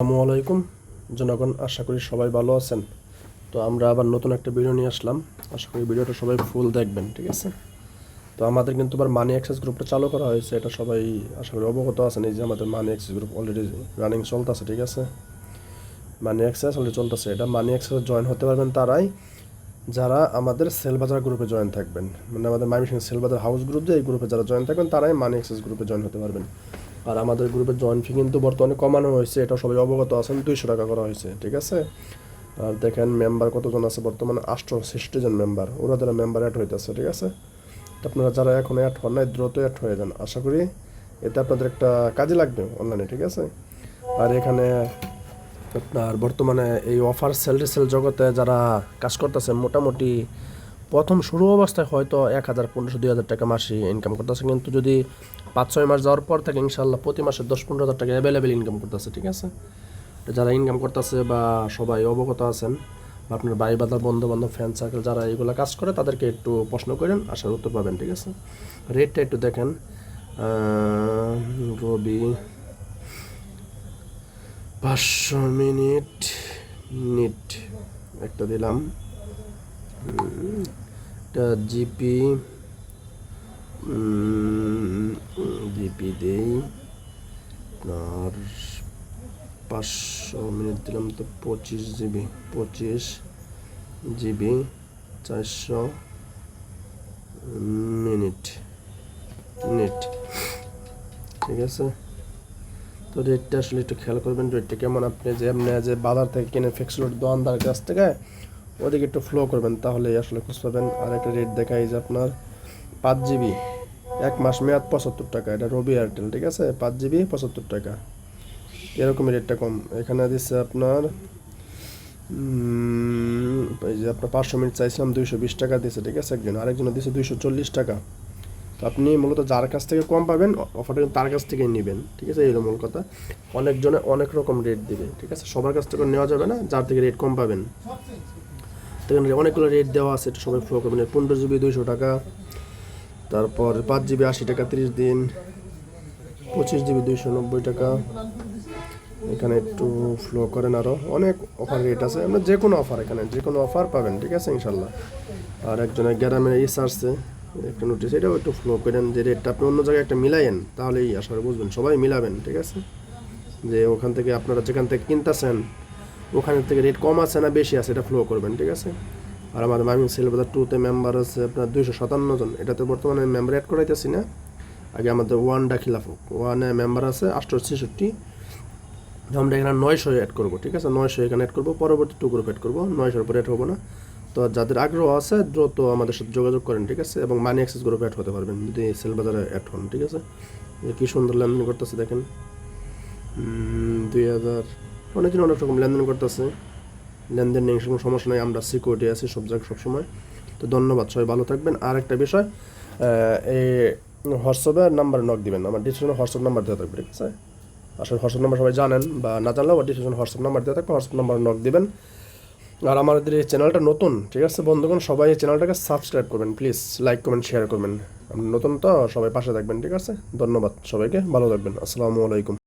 আসসালামু আলাইকুম। জনগণ, আশা করি সবাই ভালো আছেন। তো আমরা আবার নতুন একটা ভিডিও নিয়ে আসলাম। আশা করি ভিডিওটা সবাই ফুল দেখবেন, ঠিক আছে? তো আমাদের কিন্তু আবার মানি অ্যাক্সেস গ্রুপটা চালু করা হয়েছে। এটা সবাই আশা করি অবগত আছেন। এই যে আমাদের money access group already running চলতেছে, ঠিক আছে? মানি অ্যাক্সেস অলরেডি চলতেছে। এটা মানি অ্যাক্সেস জয়েন হতে পারবেন তারাই। যারা আমাদের সেল বাজার গ্রুপে জয়েন থাকবেন। মানে আমাদের মাইমিশন সেলবাজার হাউস গ্রুপ যে এই গ্রুপে যারা জয়েন থাকবেন, তারাই মানি অ্যাক্সেস গ্রুপে জয়েন হতে পারবেন। আর আমাদের গ্রুপের জয়েন ফি কিন্তু বর্তমানে কমানো হয়েছে, এটা সবাই অবগত আছেন, দুইশো টাকা করা হয়েছে, ঠিক আছে? আর দেখেন মেম্বার কতজন আছে বর্তমানে? আটষট্টি জন মেম্বার ওরা যারা মেম্বার অ্যাড হইতেছে, ঠিক আছে? আপনারা যারা এখন অ্যাড হন নাই, দ্রুত অ্যাড হয়ে যান, আশা করি এতে আপনাদের একটা কাজে লাগবে অনলাইনে ঠিক আছে? আর এখানে আপনার বর্তমানে এই অফার সেল সেল জগতে যারা কাজ করতেছে, মোটামুটি প্রথম শুরু অবস্থায় হয়তো এক হাজার পনেরোশো, দুই হাজার টাকা মাসে ইনকাম করতেছে, কিন্তু যদি পাঁচ ছয় মাস যাওয়ার পর থেকে ইনশাল্লাহ প্রতি মাসে দশ পনেরো হাজার টাকা অ্যাভেলেবেল ইনকাম করতেছে, ঠিক আছে? যারা ইনকাম করতেছে বা সবাই অবগত আছেন, বা আপনার ভাই বাদার বন্ধু বান্ধব ফ্যান সার্কেল যারা এইগুলো কাজ করে, তাদেরকে একটু প্রশ্ন করেন আশার উত্তর পাবেন, ঠিক আছে? রেটটা একটু দেখেন। রবি, পাঁচশো মিনিট নিট একটা দিলাম। একটা জিপি জিপি দেই। আর পাঁচশো মিনিট দিলাম তো পঁচিশ জিবি পঁচিশ জিবি, চারশো মিনিট মিনিট। ঠিক আছে? তো রেটটা আসলে একটু খেয়াল করবেন রেটটা কেমন? আপনি যে এমনি যে বাজার থেকে কিনে ফিক্সড দোকানদার কাছ থেকে ওদিকে একটু ফ্লো করবেন তাহলে আসলে খুঁজ পাবেন। আর একটা রেট দেখাই যে আপনার পাঁচ জিবি এক মাস মেয়াদ পঁচাত্তর টাকা। এটা রবি এয়ারটেল ঠিক আছে? পাঁচ জিবি পঁচাত্তর টাকা। এরকমই রেটটা কম। এখানে দিচ্ছে আপনার এই যে আপনার পাঁচশো মিনিট চাইছিলাম, দুইশো বিশ টাকা দিচ্ছে ঠিক আছে? একজন আরেকজনে দিচ্ছে দুইশো চল্লিশ টাকা। তো আপনি মূলত যার কাছ থেকে কম পাবেন অফারটা তার কাছ থেকেই নেবেন, ঠিক আছে? এইরকম মূল কথা। অনেকজনে অনেক রকম রেট দিবে, ঠিক আছে? সবার কাছ থেকে নেওয়া যাবে না, যার থেকে রেট কম পাবেন। এখানে অনেকগুলো রেট দেওয়া আছে, একটু সবাই ফ্লো করবেন। পনেরো জিবি দুইশো টাকা। তারপর পাঁচ জিবি আশি টাকা, তিরিশ দিন। পঁচিশ জিবি দুইশো নব্বই টাকা। এখানে একটু ফ্লো করেন আরও অনেক অফার রেট আছে। আপনার যে কোনো অফার এখানে, যে কোনো অফার পাবেন, ঠিক আছে ইনশাল্লাহ আর একজনের গ্রামের ইস আসছে একটা নোটিস এটাও একটু ফ্লো করেন যে রেটটা আপনি অন্য জায়গায় একটা মিলাইয়েন তাহলেই আসলে বুঝবেন, সবাই মিলাবেন, ঠিক আছে? যে ওখান থেকে আপনারা যেখান থেকে কিনতেছেন ওখানের থেকে রেট কম আছে না বেশি আছে, এটা ফ্লো করবেন, ঠিক আছে? আর আমাদের মামিন সেলবাজার টুতে মেম্বার আছে আপনার দুইশো সাতান্ন জন, এটাতে বর্তমানে মেম্বার অ্যাড করাইতেছি না। আগে আমাদের ওয়ানটা খিলাফ ওয়ানে মেম্বার আছে আটশো ছেষট্টি আমরা এখানে নয়শো অ্যাড করব, ঠিক আছে? নয়শো এখানে অ্যাড করব, পরবর্তী টু গ্রুপ অ্যাড করব, নয়শোর পরে অ্যাড হব না। তো যাদের আগ্রহ আছে, দ্রুত আমাদের সাথে যোগাযোগ করেন, ঠিক আছে? এবং মানি অ্যাক্সেস গ্রুপে অ্যাড হতে পারবেন, যদি সেল বাজারে অ্যাড হন, ঠিক আছে? কী সুন্দর লেনদেন করতেছে দেখেন। দুই হাজার অনেকজন অনেক রকম লেনদেন করতেছে। লেনদেন নিয়ে কোনো সমস্যা নেই, আমরা সিকিউরিটি আছি সব জায়গায় সবসময়। তো ধন্যবাদ সবাই, ভালো থাকবেন। আর একটা বিষয় এই হোয়াটসঅ্যাপে নাম্বার নক দিবেন, আমার ডিসক্রিপশনে হোয়াটসঅ্যাপ নাম্বার দেওয়া থাকবে, ঠিক আছে? আসলে হোয়াটসঅ্যাপ নাম্বার সবাই জানেন বা না জানলেও ডিসক্রিপশন হোয়াটসঅ্যাপ নাম্বার দেওয়া থাকবে, হোয়াটসঅ্যাপ নাম্বার নক দিবেন। আর আমাদের এই চ্যানেলটা নতুন, ঠিক আছে বন্ধুগণ? সবাই এই চ্যানেলটাকে সাবস্ক্রাইব করবেন প্লিজ লাইক কমেন্ট শেয়ার করবেন। নতুন তো সবাই পাশে থাকবেন, ঠিক আছে? ধন্যবাদ সবাইকে, ভালো থাকবেন। আসসালামু আলাইকুম।